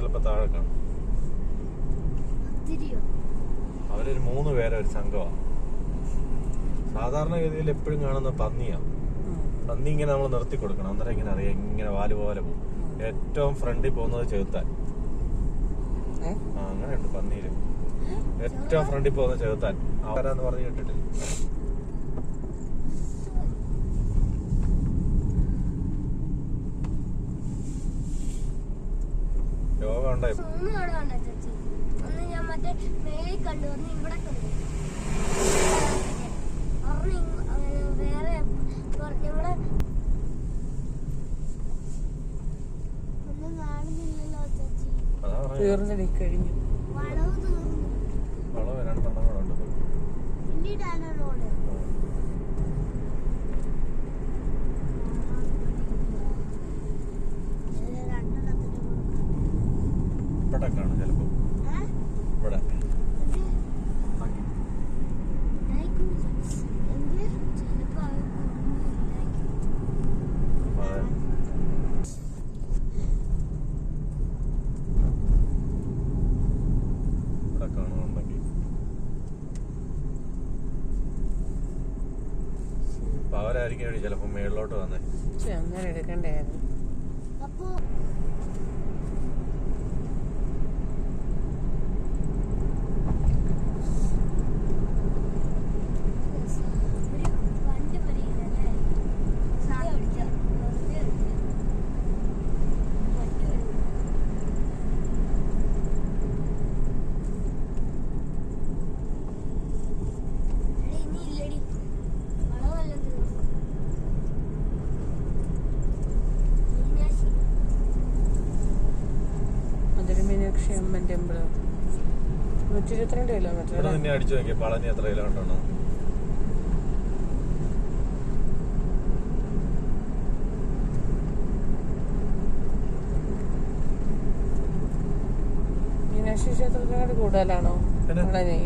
ചിലപ്പോ താഴെ കാണും. അവരൊരു മൂന്ന് പേരെ ഒരു സംഘമാണ് സാധാരണഗതിയിൽ എപ്പോഴും കാണുന്ന പന്നിയാ. പന്നി ഇങ്ങനെ നമ്മൾ നിർത്തി കൊടുക്കണം. അന്നേരം ഇങ്ങനെ അറിയാം ഇങ്ങനെ വാൽ പോലെ പോകും. ഏറ്റവും ഫ്രണ്ടിൽ പോകുന്നത് ആ അങ്ങനെയുണ്ട് പന്നിയിൽ. ഏറ്റവും ഫ്രണ്ടിൽ പോകുന്നത് ചെകുത്താൻ. ആരാന്ന് പറഞ്ഞു കേട്ടിട്ടില്ല. കണ്ടോ ചേച്ചി? ഒന്ന് ഞാൻ മറ്റേ മേളിൽ കണ്ടു ഒന്ന് ഇവിടെ കണ്ടു. അങ്ങനെ വേറെ ഞങ്ങൾ ഒന്നും കാണുന്നില്ലല്ലോ ചേച്ചി. അതാ പറഞ്ഞത്. തീർന്നടി കഴിഞ്ഞു. ഇവിടെ. കാണും ചിലപ്പോ ഇവിടെ വേണ്ടി ചിലപ്പോ മേളിലോട്ട് വന്നേ. അങ്ങനെ എടുക്കണ്ടായിരുന്നു അപ്പോ അതൊരു ടെമ്പിൾ. നൂറ്റി ഇരുപത്തിരണ്ട് കിലോമീറ്റർ ഇവിടെ നിന്നെ അടിച്ചു നോക്കിയ പളനി എത്ര കിലോമീറ്റർ ഉണ്ടോ മീനാക്ഷി ക്ഷേത്രത്തിനോട് കൂടുതലാണോ? പളനി